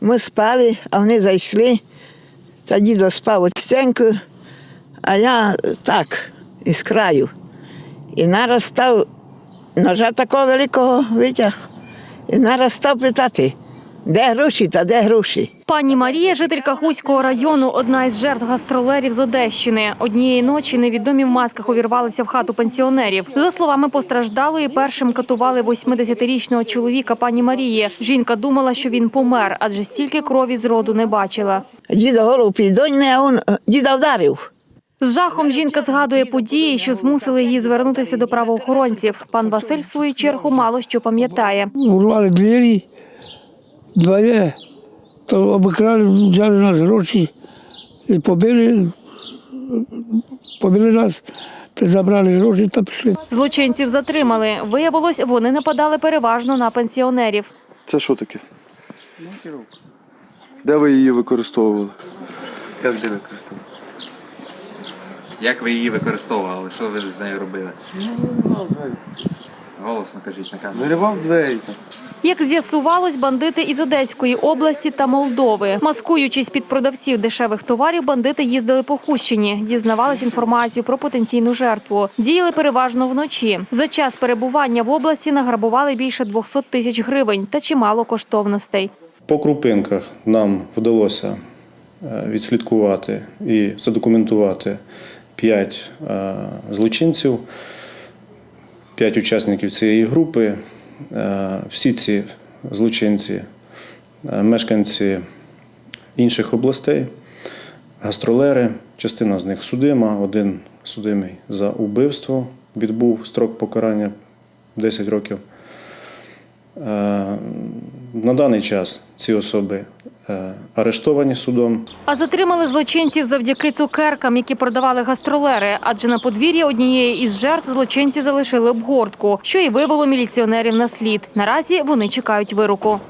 Ми спали, а вони зайшли. Та дідо спав от стінку, а я так, із краю. І нараз став ножа такого великого витяг. І нараз став питати, де гроші та де гроші. Пані Марія, жителька Хуського району, одна із жертв гастролерів з Одещини. Однієї ночі невідомі в масках увірвалися в хату пенсіонерів. За словами постраждалої, першим катували 80-річного чоловіка пані Марії. Жінка думала, що він помер, адже стільки крові з роду не бачила. Дідо голову піддоньне, а він е, діда вдарив. З жахом жінка згадує події, що змусили її звернутися до правоохоронців. Пан Василь, в свою чергу, мало що пам'ятає. урвали двері, двоє, то обікрали, взяли нас гроші і побили, побили нас, та забрали гроші та пішли. Злочинців затримали. Виявилось, вони нападали переважно на пенсіонерів. Це що таке? Де ви її використовували? Як де використовували? Як ви її використовували? Що ви з нею робили? Голосно кажіть на камеру. Виривав двері. Як з'ясувалось, бандити із Одеської області та Молдови. Маскуючись під продавців дешевих товарів, бандити їздили по Хущині, дізнавались інформацію про потенційну жертву. Діяли переважно вночі. За час перебування в області награбували більше 200 тисяч гривень та чимало коштовностей. По крупинках нам вдалося е, відслідкувати і задокументувати п'ять е, злочинців, п'ять учасників цієї групи. Е, Всі ці злочинці, е, мешканці інших областей, гастролери, частина з них судима, один судимий за убивство, відбув строк покарання 10 років. Е, На даний час ці особи арештовані судом. А затримали злочинців завдяки цукеркам, які продавали гастролери. Адже на подвір'ї однієї із жертв злочинці залишили обгортку, що і вивело міліціонерів на слід. Наразі вони чекають вироку.